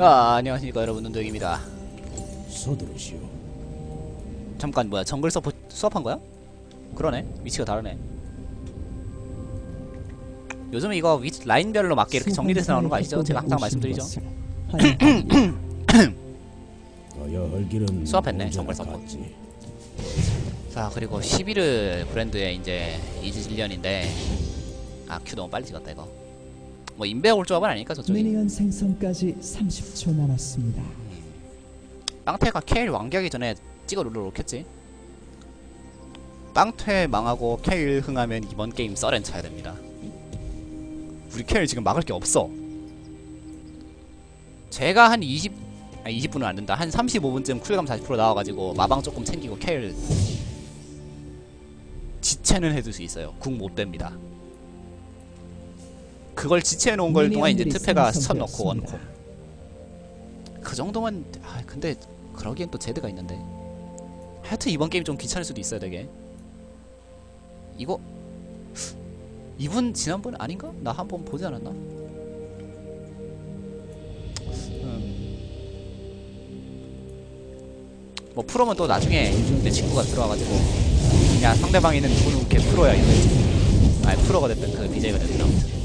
아, 안녕하십니까 여러분 눈동입니다 서두르시오. 잠깐 뭐야 정글 서포 수업한 거야? 그러네 위치가 다르네 요즘 이거 위치 라인별로 맞게 이렇게 정리돼서 나오는 거 아시죠? 제가 항상 말씀드리죠 수업했네, 정글 서포. 자 그리고 11일 브랜드의 이제 2주년인데 아 큐 너무 빨리 찍었다 이거 뭐 인베 올 조합은 아니니까 저쪽이 미니언 생성까지 30초 남았습니다. 빵태가 케일 완기하기 전에 찍어 룰러 놓겠지? 빵태 망하고 케일 흥하면 이번 게임 썰엔 차야 됩니다. 우리 케일 지금 막을 게 없어. 제가 한 20, 아니 20분은 안 된다. 한 35분쯤 쿨감 40% 나와가지고 마방 조금 챙기고 케일 지체는 해둘 수 있어요. 궁 못 됩니다 그걸 지체해 놓은 걸 동안 이제 트페가 생성되었습니다. 원콤 그 정도면 아 근데 그러기엔 또 제드가 있는데 하여튼 이번 게임 좀 귀찮을 수도 있어요 되게 이거 이분 지난번 아닌가? 나 한 번 보지 않았나? 음. 뭐 프로면 또 나중에 내 친구가 들어와가지고 야 상대방이 있는 누구는 걔 프로야 이거지 아니 프로가 됐든 그 BJ가 됐든 아무튼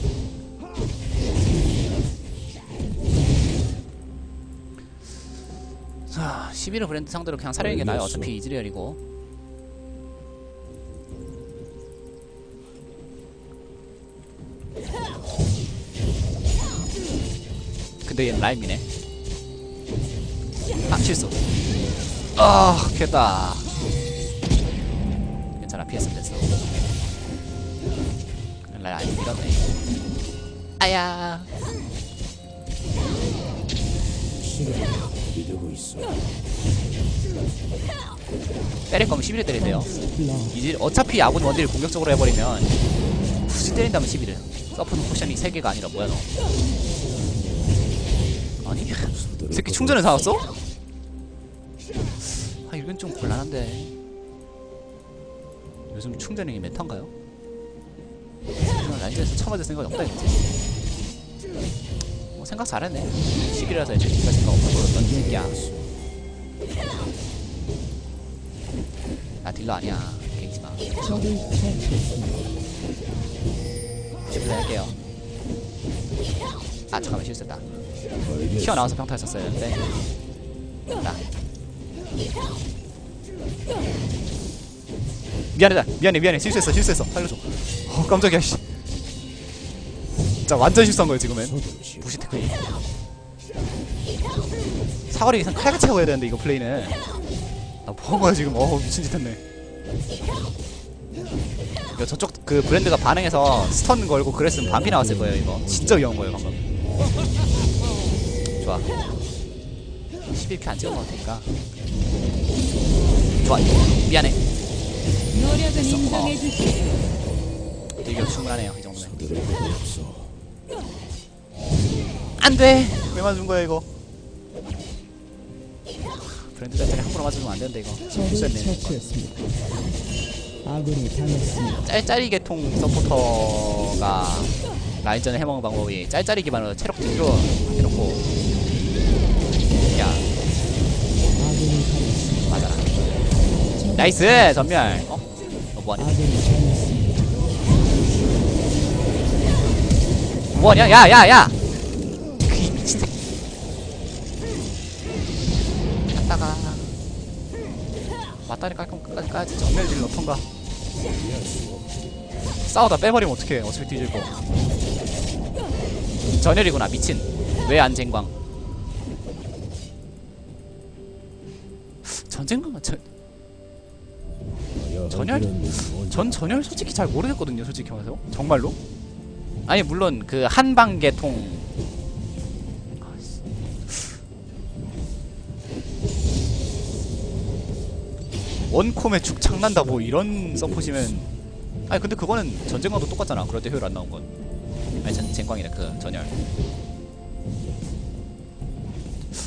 11호 브랜드 상대로 그냥 사려는 게 나아요. 어차피 이즈리얼이고. 근데 얘는 라임이네. 아, 실수. 아, 됐다. 괜찮아, 피했으면 됐어. 라임 밀었네. 아야. 되고 있어. 때릴 거면 11을 때린대요. 블러 이제 어차피 아군 원딜을 공격적으로 해버리면 굳이 때린다면 11을 서프는 포션이 3개가 아니라 뭐야 너 아니 새끼 충전을 사왔어? 아 이건 좀 곤란한데 요즘 충전이 메타인가요? 그냥 라인전에서 처맞을 생각이 없다 이거지 뭐 생각 잘했네 10이라서 이제 니가 생각 없는 이 새끼야 나 딜러 아니야 처치했습니다. 실수 할게요. 아 잠깐만 실수했다. 튀어나와서 평타 썼어야 했는데. 나. 미안하다. 미안해 미안해 실수했어 실수했어. 살려줘. 어 깜짝이야 씨. 진짜 완전 실수한 거예요 지금은. 무시 테크닉. 사거리 이상 칼같이 하고 해야 되는데 이거 플레이는. 나 뭐한 거야 지금. 어 미친 짓 했네. 이거 저쪽 그 브랜드가 반응해서 스턴 걸고 그랬으면 반피 나왔을 거예요 이거 진짜 위험한 거예요 방금 좋아 11피 안 찍은 것 같으니까 좋아 미안해 됐어. 주시오. 이게 충분하네요 이 정도면. 안돼. 왜 맞은 거야 이거? 브랜드 자체를 함부로 맞으면 안 되는데 이거. 실수했네. 짤짤이 계통 서포터가 라인전을 해먹는 방법이 짤짤이 기반으로 체력 증조 해놓고. 야. 맞아라. 나이스 전멸. 어? 너 뭐하냐? 뭐하냐? 야 야 야! 그 미친 새끼 갔다가 왔다리 깔끔 끝까지. 까야지 전멸 딜 넣던가. 싸우다 빼버리면 어떡해. 어차피 뒤질 거. 전열이구나 미친. 왜 안 쟁광? 전쟁광은 전, 전열? 전 전열 솔직히 잘 모르겠거든요 솔직히 말해서. 정말로 아니 물론 그 한방계통. 원콤에 축 창난다 뭐 이런 서포시면 아니 근데 그거는 전쟁광도 똑같잖아. 그럴 때 효율 안 나온 건. 아니 전 쟁광이래 그 전열.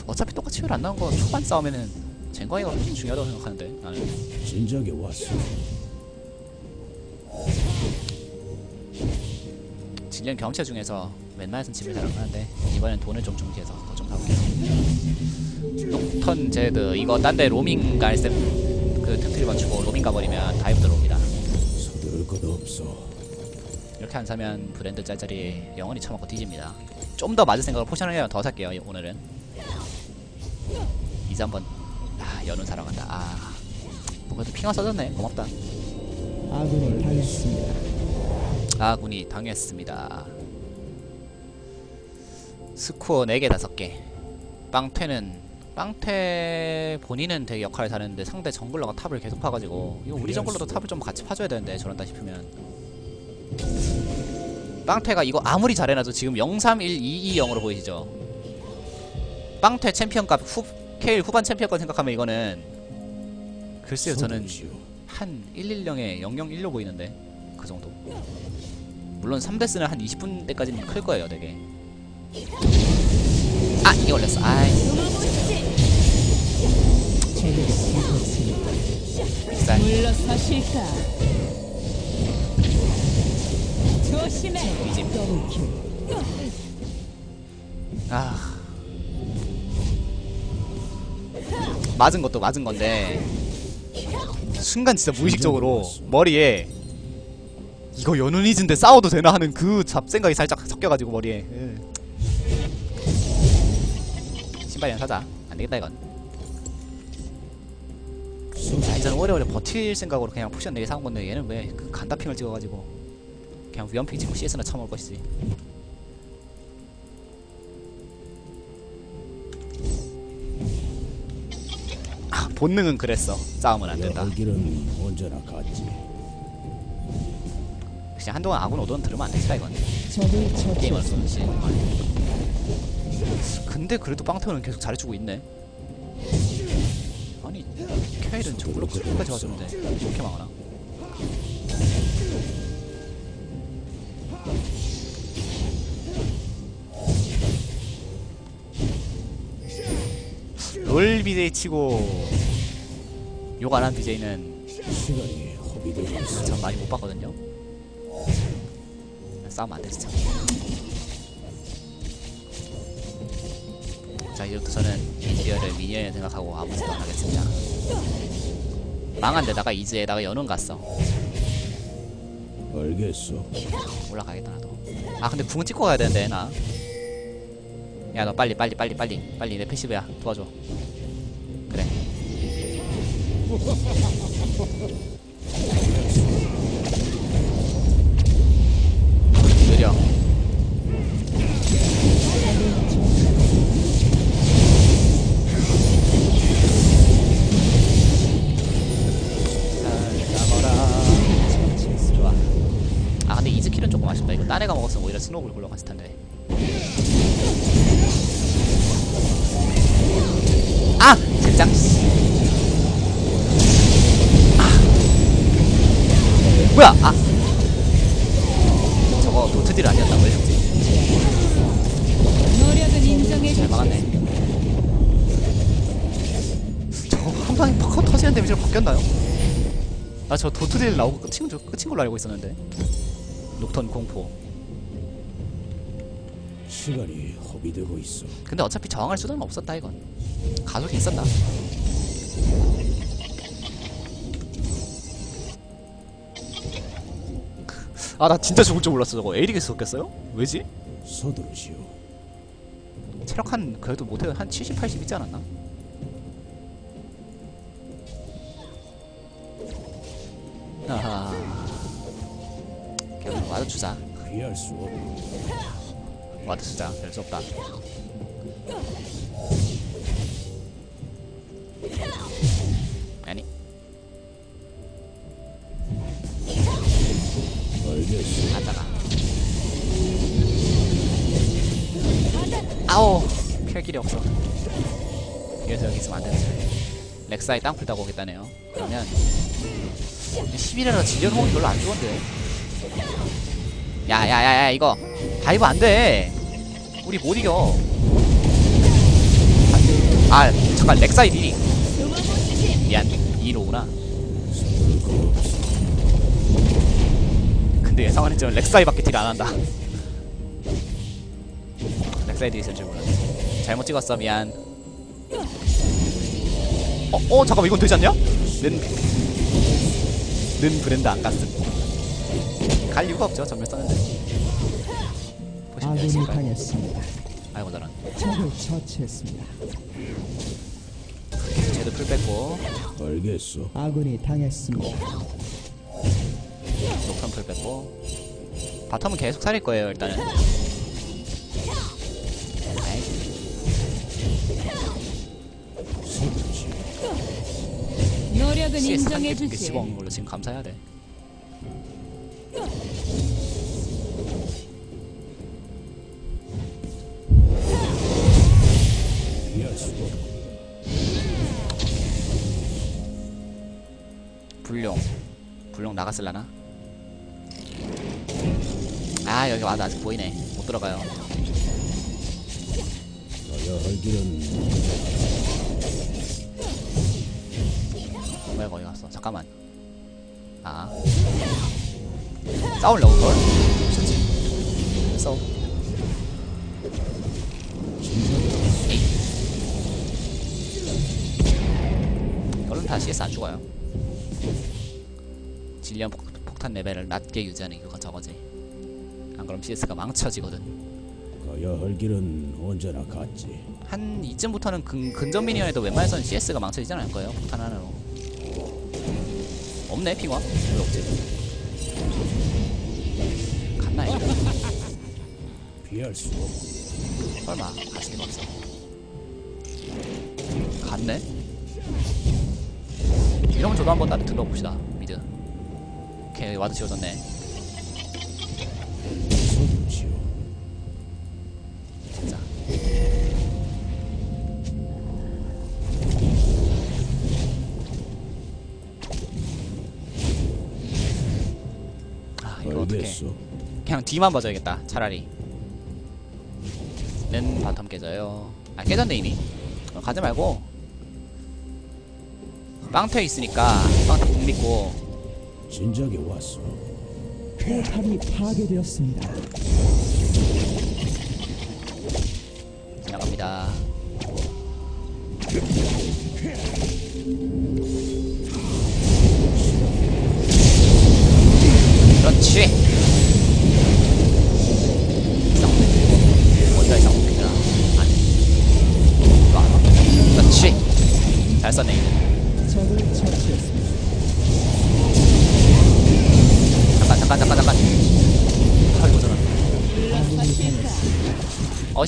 어차피 똑같이 효율 안 나온 거 초반 싸움에는 쟁광이가 훨씬 중요하다고 생각하는데 나는. 진작에 왔어. 질련 경험치 중에서 웬만해선 집을 잘 안 가는데 이번엔 돈을 좀 준비해서 더좀 가볼게요. 녹턴 제드 이거 딴 데 로밍 갈셈 그 틈틀이 맞추고 로밍 가버리면 다이브 들어옵니다. 서두를 것 없어. 이렇게 안 사면 브랜드 짤짤이 영원히 처먹고 뒤집니다. 좀 더 맞을 생각으로 포션을 해야 더 살게요 오늘은. 이제 한번 아 연운 사러 간다. 아 뭔가 핑화 써졌네. 고맙다. 아군이 당했습니다. 아군이 당했습니다. 스코어 4개 5개. 빵퇴는 빵퇴 본인은 되게 역할을 잘했는데 상대 정글러가 탑을 계속 파가지고 이거 우리 정글러도 탑을 좀 같이 파줘야 되는데 저런다 싶으면 빵퇴가 이거 아무리 잘해놔도 지금 03122 0으로 보이시죠? 빵퇴 챔피언값 후 케일 후반 챔피언권 생각하면 이거는 글쎄요 저는. 한 110에 0016 보이는데 그 정도 물론 3데스는 한 20분대까지는 클 거예요 되게 아 이게 걸렸어 아이. 쌀 물러서실까? 조심해. 더블킬. 아 맞은 것도 맞은 건데 순간 진짜 무의식적으로 머리에 이거 연운이즈인데 싸워도 되나 하는 그 잡생각이 살짝 섞여가지고 머리에. 으. 신발이나 사자. 안되겠다 이건. 자 이제는 오래오래 버틸 생각으로 그냥 포션 4개 사온 건데 얘는 왜 그 간다핑을 찍어가지고 그냥 위험핑 찍고 CS나 쳐먹을 것이지. 아, 본능은 그랬어. 싸움은 안 된다. 할 길은 언제나 같지. 그냥 한동안 아군 오던 들으면 안 되겠다 이건 게임을 처치했습니다. 쏘는 근데 그래도 빵태원은 계속 잘해주고 있네 아니 케일은 정글로 끝까지 와주는데 이렇게 망하나 롤 BJ 치고 욕 안 한 BJ는 시간이 허비되고 있어. 전 많이 못 봤거든요. 싸움 안 참. 자 이제부터 저는 이지어를 미니언을 생각하고 아무 짓도 안 하겠습니다. 망한 데다가 이즈에다가 연운 갔어. 알겠어. 올라가겠다 나도. 아 근데 궁은 찍고 가야 되는데 나. 야 너 빨리 빨리 빨리 빨리 빨리 내 패시브야 도와줘. 그래. 스노우볼 굴러갔을 텐데. 아! 젠장. 아. 뭐야? 아. 저거 노트딜 아니었다고 해줬지. 노력은 인정해 잘. 막았네. 저거 한 방에 퍽 터지는 데미지로 바뀌었나요? 아 저 도트딜 나오고 끝인, 줄- 끝인 걸로 알고 있었는데. 녹턴 공포. 시간이 허비되고 있어. 근데 어차피 저항할 수는 없었다 이건 가속이 있었다 아나 진짜 죽을 줄 몰랐어 저거 에릭에 썼겠어요? 왜지? 서두르시오. 체력 한 그래도 못해도 한 70, 80 있지 않았나? 아하 와드 주자 피할 수 없고. 와드 주자 별수 없다. 아니. 가다가 아오. 피할 길이 없어. 그래서 여기 있으면 안 되는데 렉사이 땅풀 따고 오겠다네요. 그러면 11이라 질련 호응이 별로 안 좋은데. 야야야야 이거. 다이브 안돼 우리 못 이겨 아, 아 잠깐 렉사이 딜이 미안 2로구나 서두를 것 없어. 근데 예상은 했지만 렉사이밖에 딜 안 한다. 렉사이 딜 있을 줄 몰랐네. 잘못 찍었어 미안 어? 어 잠깐만 이건 되지 않냐? 는, 는 브랜드 안 갔음 갈 이유가 없죠 전멸 썼는데 아군이? 당했습니다. 아이고 저런 적을 처치했습니다. 쟤도 풀 뺐고 알겠어. 아군이 당했습니다. 녹턴 풀 뺐고 바텀은 계속 살릴 거예요 일단은 아이. 노력은 CS 한개 인정해주지. 씹어먹는 걸로 지금 감사해야 돼 수 없고 불룡. 불룡 나갔을라나? 아 여기 와도 아직 보이네. 못 들어가요. 뭐야 거기 갔어? 잠깐만. 아. 싸울려고 그걸? 미쳤지. 싸워 에이. 이걸로는 다 CS 안 죽어요 질리언 폭, 폭탄 레벨을 낮게 유지하는 이유가 저거지 안 그럼 CS가 망쳐지거든 가야 할 길은 언제나 같지. 한 이쯤부터는 근, 근접 미니언에도 웬만해서는 CS가 망쳐지지 않을 거예요 폭탄 하나로 없네 핑화? 왜 없지? 갔나 이거? 피할 수 없고 설마 갔을 리가 없어 갔네? 이러면 저도 한번 나를 들러봅시다 미드. 오케이 와드 지워졌네. 진짜. 아 이거 어떡해. 그냥 뒤만 봐줘야겠다 차라리. 는 바텀 깨져요. 아 깨졌네 이미. 어, 가지 말고 빵터 있으니까 빵터 국 믿고 진작에 왔어. 포탑이 파괴되었습니다. 지나갑니다 그렇지 이상 어디가 이상 없겠더라 아니 이거 안 와? 그렇지 잘 썼네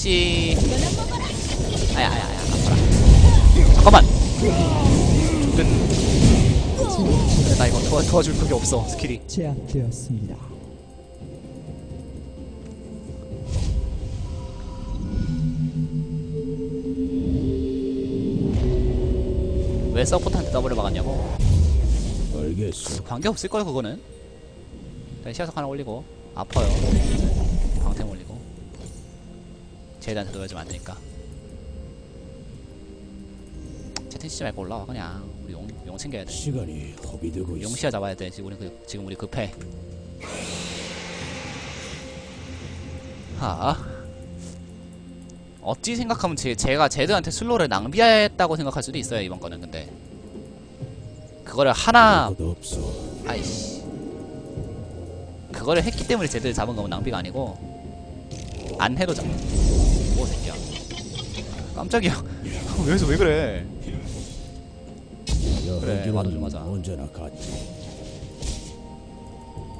어시 아야 아야 아야 아파라. 잠깐만. 든 근데 나 이거 도와, 도와줄 그게 없어 스킬이. 제압되었습니다. 왜 서포트한테 더블을 막았냐고? 알겠어. 관계 없을 거야 그거는. 일단 시야석 하나 올리고. 아파요 제이한테 도와주면 안 되니까? 채팅 치지 말고 올라와 그냥. 우리 용, 용 챙겨야 돼. 시간이 허비되고 있어. 용시야 잡아야 돼. 지금 우리 그, 지금 우리 급해. 하. 어찌 생각하면 제, 제가 제드한테 슬로를 낭비했다고 생각할 수도 있어요 이번 거는 근데. 그거를 하나 아무것도 없어. 아이씨. 그거를 했기 때문에 제대로 잡은 거면 낭비가 아니고 안 해도 잡는 뭐 새끼야. 깜짝이야. 왜서 왜 그래? 그래, 할 길은 맞아, 맞아. 언제나 같지.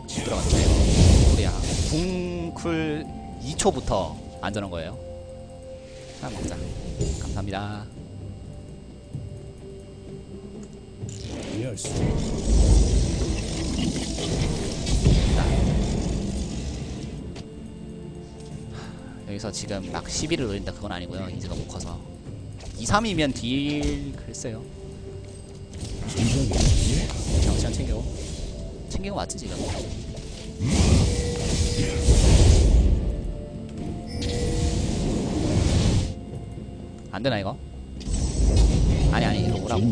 들어갔네요 우리야 궁쿨 2초부터 안전한 거예요. 하나 먹자. 감사합니다 여기서 지금 막 11을 노린다 그건 아니고요. 이즈가 못 커서. 2, 3이면 딜 글쎄요. 진작에 그냥 시간 챙겨. 챙긴 거 맞지 지금 안 되나 이거? 아니 아니 이거 오라고.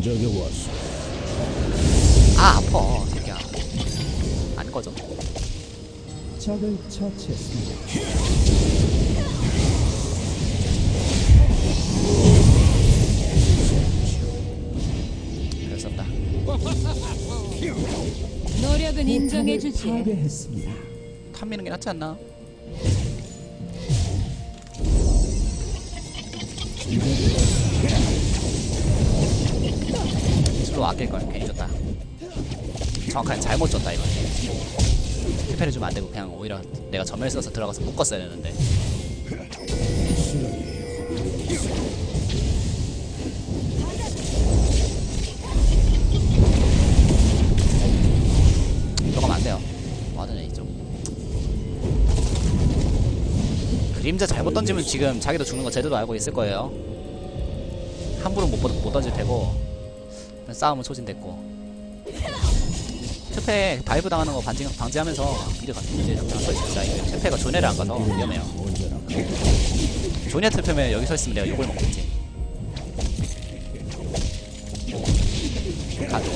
아 아파 새끼야. 안 꺼져. 적을 처치했습니다. 포탑을 인정해 주지. 파괴했습니다. 탐미는 게 낫지 않나? 슬로 아낄 걸 괜히 줬다 정확하게 잘못 줬다 이건 실패를 주면 안 되고 그냥 오히려 내가 전멸 써서 들어가서 묶었어야 되는데 그림자 잘못 던지면 지금 자기도 죽는 거 제대로 알고 있을 거예요. 함부로 못, 번- 못 던질 테고 싸움은 소진됐고. 트페 다이브 당하는 거 방지, 방지하면서 미드 같은 당할 수 있다. 이거 트페가 조네를 안 가서 위험해요. 조네 트페면 여기 서 있으면 내가 욕을 먹겠지. 가드.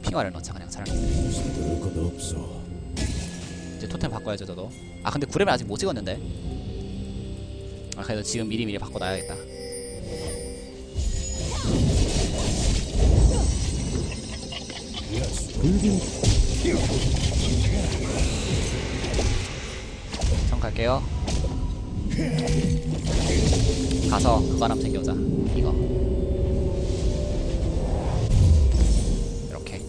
핑화를 넣자 그냥. 차라리. 이제 토템 바꿔야죠 저도. 아 근데 구렘을 아직 못 찍었는데. 아 그래도 지금 미리미리 바꿔놔야겠다. 전 갈게요. 가서 그거 하나 챙겨오자. 이거. 이렇게.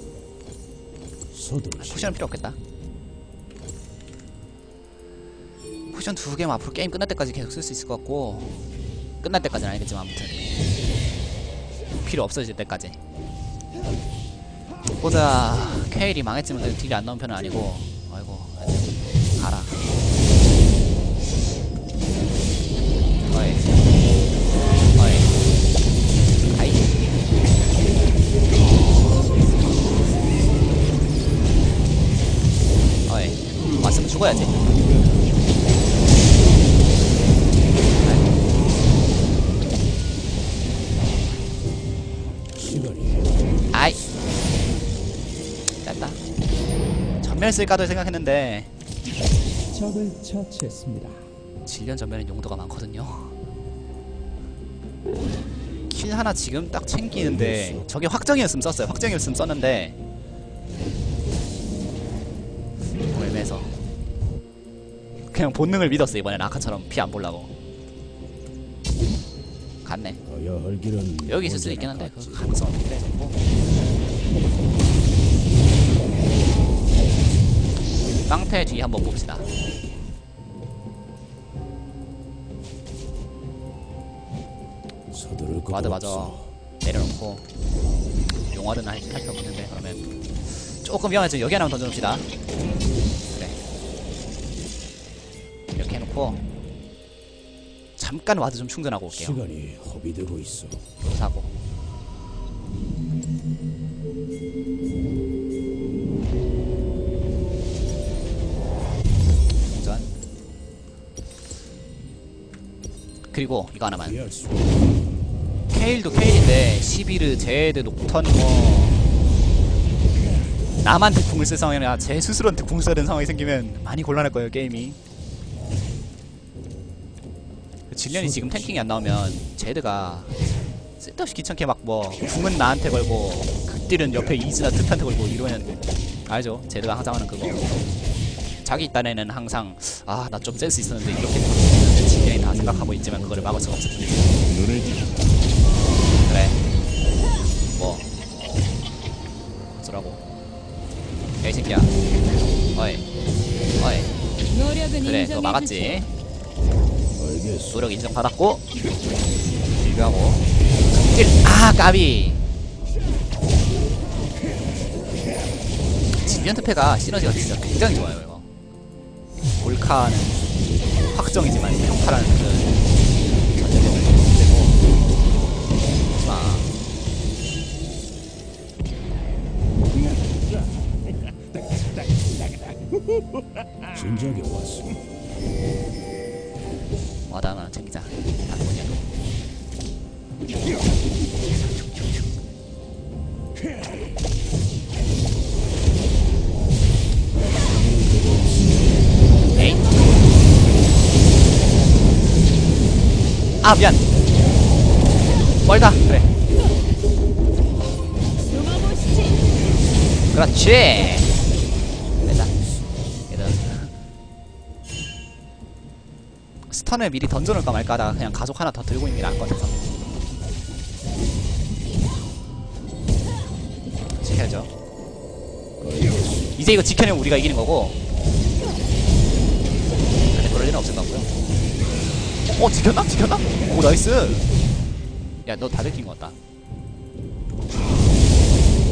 서두를 쿠션은 필요 없겠다 쿠션 두 개면 앞으로 게임 끝날 때까지 계속 쓸 수 있을 것 같고 끝날 때까지는 아니겠지만 아무튼. 필요 없어질 때까지. 보자 케일이 망했지만 그래도 딜이 안 나온 편은 아니고. 아이고 가라. 어이. 어이. 아이. 어이. 왔으면 죽어야지 쓸까도 생각했는데 적을 처치했습니다. 질련 전멸은 용도가 많거든요. 킬 하나 지금 딱 챙기는데 저게 확정이었으면 썼어요. 확정이었으면 썼는데 뭐 애매해서 그냥 본능을 믿었어 이번엔 아까처럼. 피안 보려고. 갔네. 여기 있을 수도 있긴 한데 그 같지. 가능성은 그래 깡패 뒤 한번 봅시다. 와드 맞아. 내려놓고. 용화는 할, 할 필요 없는데 그러면. 조금 위험해서 여기 하나만 던져놓읍시다. 그래. 이렇게 해놓고. 잠깐 와드 좀 충전하고 올게요. 시간이 허비되고 있어. 사고 그리고 이거 하나만. 케일도 케일인데 시비르, 제드, 녹턴 뭐. 남한테 궁을 쓸 상황이 아니라 제 스스로한테 궁을 써야 되는 상황이 생기면 많이 곤란할 거예요 게임이. 질련이 지금 탱킹이 안 나오면 제드가 쓸데없이 귀찮게 막 뭐 궁은 나한테 걸고 극딜은 옆에 이즈나 트한테 걸고 이러면 알죠? 제드가 항상 하는 그거. 자기 딴에는 항상 아 나 좀 센스 있었는데 이렇게 질련이 다 생각하고 있지만 그거를 막을 수가 없을 뿐이지 그래. 뭐. 어쩌라고. 야이 새끼야. 어이. 어이. 그래 너. 막았지. 노력 인정받았고. 비교하고. 아 까비. 진변 특패가 시너지가 진짜 굉장히 좋아요 이거. 몰카는 확정이지만 평타라는 그 전제력을 되고 하지마 진작에 왔어. 와드 하나 챙기자 안 뭐냐도 아 미안. 멀다. 그래. 그렇지. 됐다. 얘들 스턴을 미리 던져놓을까 말까 하다가 그냥 가속 하나 더 들고 있는 게 나을 것 같아서. 지켜야죠. 이제 이거 지켜내면 우리가 이기는 거고. 근데 그럴 일은 없을 것 같고요 어 지켰나? 지켰나? 오 나이스 야 너 다 들킨 것 같다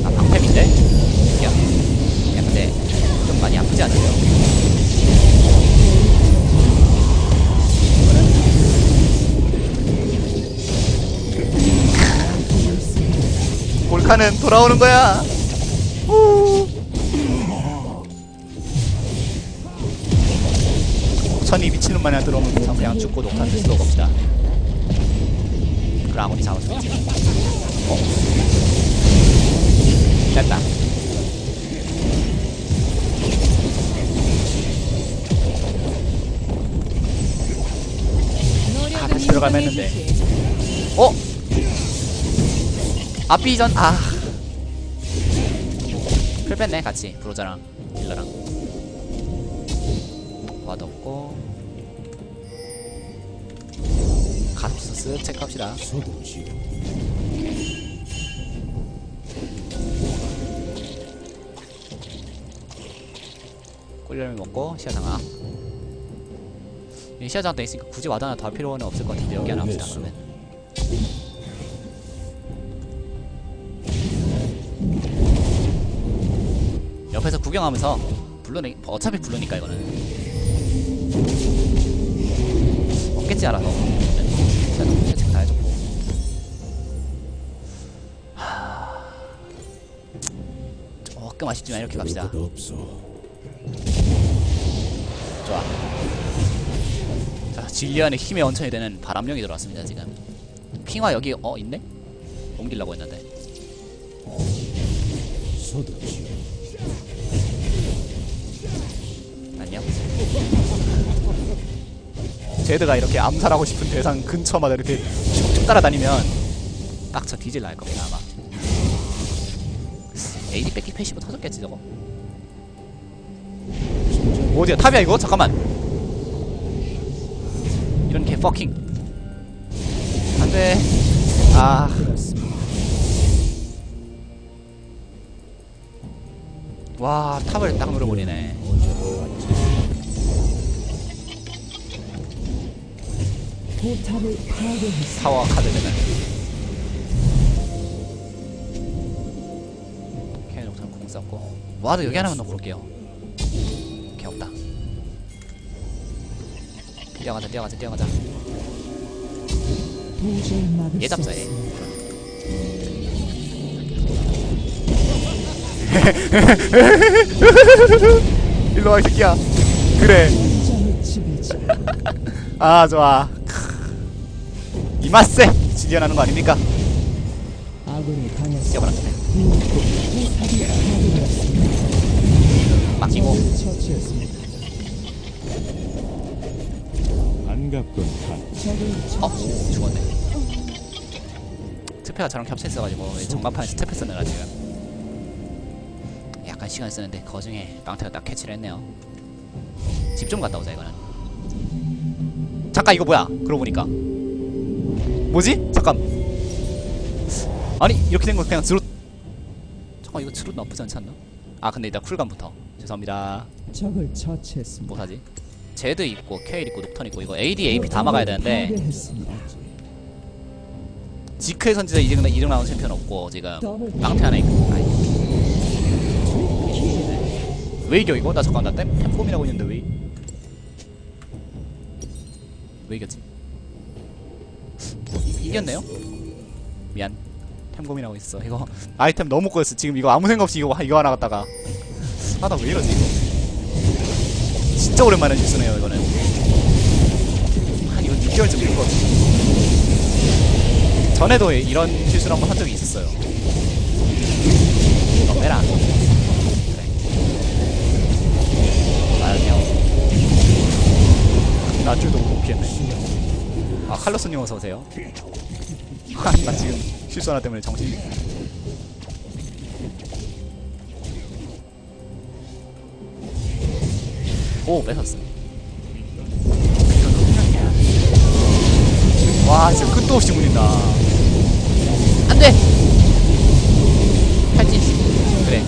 아 방패인데? 야, 야 근데 좀 많이 아프지 않으세요? 골카는 돌아오는 거야. 후. 천이 미친놈 마냥 들어오면 그냥 그냥 죽고 녹탄 스스로 봅시다. 그럼 아무리 잡아서 있지. 어. 됐다. 아, 다시 들어가면 했는데. 어? 앞비전 아. 풀 뺐네 같이 브로자랑 딜러랑. 와도 없고. 가속스 체크합시다. 꿀열매 먹고 시야장아. 이 시야장 돼 있으니까 굳이 더할 필요는 없을 것 같은데 여기 하나 합시다. 그러면. 옆에서 구경하면서 블루니 어차피 블루니까 이거는 없겠지 알아서 시야장 체크 다 해줬고 하... 조금 아쉽지만 이렇게 갑시다. 좋아. 자, 진리안의 힘의 원천이 되는 바람령이 들어왔습니다, 지금. 핑화 여기, 어, 있네? 옮기려고 했는데. 서두지요. 제드가 이렇게 암살하고 싶은 대상 근처마다 이렇게 쭉쭉 따라다니면 딱 저 뒤질 날 겁니다, 아마. AD 뺏기 패시브 터졌겠지, 저거. 어디야, 탑이야, 이거? 잠깐만. 이런 개 퍼킹. 안 돼. 아. 와, 탑을 딱 물어버리네. 포탑을 파괴했습니다. 타워 카드들은 캐논 우선 공 썼고. 와도 여기 하나만 넣고 올게요. 오케이 없다. 뛰어가자 뛰어가자 뛰어가자. 도저히 막을 얘 수 잡자, 얘. 없습니다. 일로 와 이 새끼야. 그래. 아 좋아 이마세 진리언하는 거 아닙니까 아군이. 뛰어봐라. 막히고 처치했습니다. 반갑군. 적을 어. 죽었네 스페가 저랑 겹쳐있어가지고 전반판에 스텝 했었느라 지금 약간 시간 쓰는데 그 중에 빵태가 딱 캐치를 했네요 집 좀 갔다 오자 이거는 잠깐 이거 뭐야 그러고 보니까 뭐지? 잠깐 아니 이렇게 된 거 그냥 드롯 잠깐 이거 드롯 나쁘지 않지 않나? 아 근데 일단 쿨감부터 죄송합니다 적을 처치했습니다. 뭐사지? 제드 있고 케일 있고 녹턴 있고 이거 AD, AP 다 막아야 되는데. 지크의 선지자 2등, 2등 나온 챔피언 없고 지금 빵태 하나 있고 아이. 왜 이겨 이거? 나 잠깐 나 템, 템폼이라고 있는데 왜 이- 왜 이겼지? 이, 이겼네요? 미안 템곰이라고 있어 이거 아이템 너무 꼬였어 지금 이거 아무 생각 없이 이거, 이거 하나 갖다가 아 나 왜 이러지 이거 진짜 오랜만에 뉴스네요 이거는 한 이거 6개월쯤 된것 같아 전에도 이런 실수를 한번 한 적이 있었어요. 너 빼라. 그래. 아니요. 나 줄도 못 피했네. 아 칼로스님 어서 오세요. 나 지금 실수 하나 때문에 정신. 오 뺏었어. 와 지금 끝도 없이 물린다. 안돼. 할지 그래.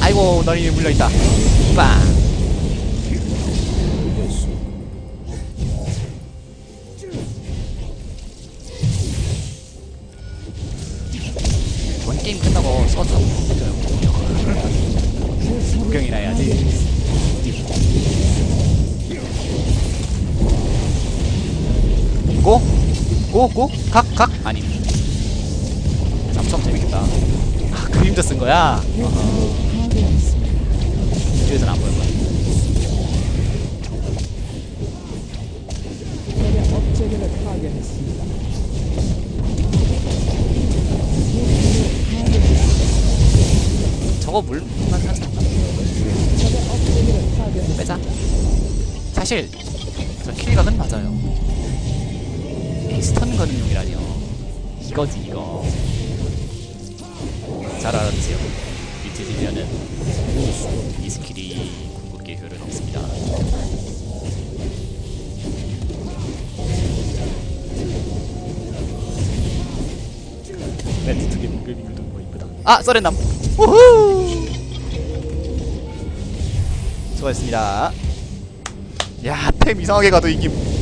아이고 너희 물려 있다. 빵. 고? 고? 각? 각? 아니 삼성 재밌겠다 아 그림자 쓴 거야? 뒤에서는 안 업체계를 파괴했습니다. 저거 물만 업체계를 파괴했습니다. 빼자 사실 저 킬각은 맞아요 스턴 거는 용이라니요. 이거지 이거. 잘 알았지요. 비트지면은 이 스킬이 궁극기 효율은 없습니다. 멘트 두개 빙글빙글 도는 거 이쁘다. 아 써렌남. 우후! 수고하셨습니다. 야템 이상하게 가도 이김